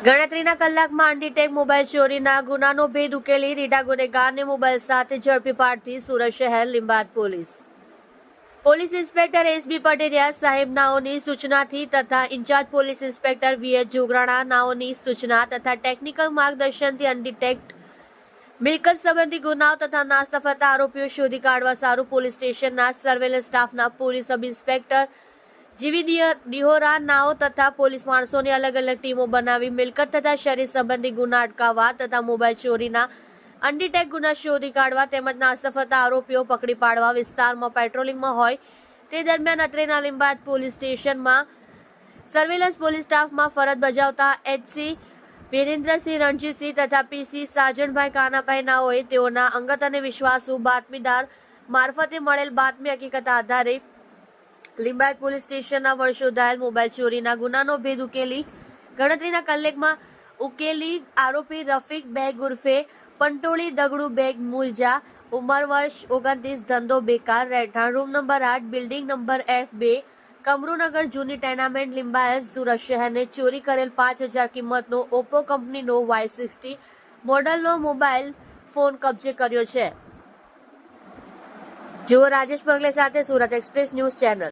ગણતરીના કલાકમાં અંડીટેક મોબાઈલ ચોરીના ગુનાનો ભેદ ઉકેલી રીડા ગુનેગારને મોબાઈલ સાથે ઝડપી પાડતી સુરત શહેર Limbad police. Police inspector SB Pateriya સાહેબ નાઓની સૂચનાથી તથા in charge police inspector VH Jograna નાઓની સૂચના તથા ટેકનિકલ માર્ગદર્શનથી અનડિટેક્ટ મિલકત સંબંધી ગુનાઓ તથા નાસ્તા ફરતા આરોપીઓ શોધી કાઢવા સારું પોલીસ સ્ટેશનના સર્વેલન્સ સ્ટાફના પોલીસ સબ ઇન્સ્પેક્ટર જીવી દિહોરા નાઓ તથા પોલીસ માણસોની અલગ અલગ ટીમો બનાવી મિલકત તથા શરીર સંબંધી ગુના અટકાવવા તથા મોબાઈલ ચોરીના અનડિટેક ગુના શોધી કાઢવા તેમજ નાસફતા આરોપીઓ પકડી પાડવા વિસ્તારમાં પેટ્રોલિંગમાં હોય તે દરમિયાન અત્રેના લીંબાદ પોલીસ સ્ટેશનમાં સર્વેલન્સ પોલીસ સ્ટાફમાં ફરજ બજાવતા એચસી વિરેન્દ્રસિંહ, રણજીતસિંહ તથા પીસી સાજણભાઈ કાનાભાઈ નાઓએ તેઓના અંગત અને વિશ્વાસુ બાતમીદાર મારફતે મળેલ બાતમી હકીકત આધારે લીંબાયત પોલીસ સ્ટેશનના વર્ષો વર્ષોધાયેલ મોબાઈલ ચોરીના ગુનાનો ભેદ ઉકેલી ગણતરીના કલાકમાં ઉકેલી આરોપી રફીક બેગ ઉર્ફે પંટોળી દગડુ બેગ મુરજા ઉંમર વર્ષ ઓગણત્રીસ, ધંધો બેકાર, રહેઠાણ રૂમ નંબર આઠ, બિલ્ડિંગ નંબર એફ બે, કમરૂનગર જૂની ટેનામેન્ટ લિંબાયત સુરત શહેરને ચોરી કરેલ પાંચ હજાર કિંમતનો ઓપ્પો કંપનીનો વાય સિક્સટી મોડલનો મોબાઈલ ફોન કબજે કર્યો છે. જુઓ રાજેશ પગલે સાથે સુરત એક્સપ્રેસ ન્યૂઝ ચેનલ.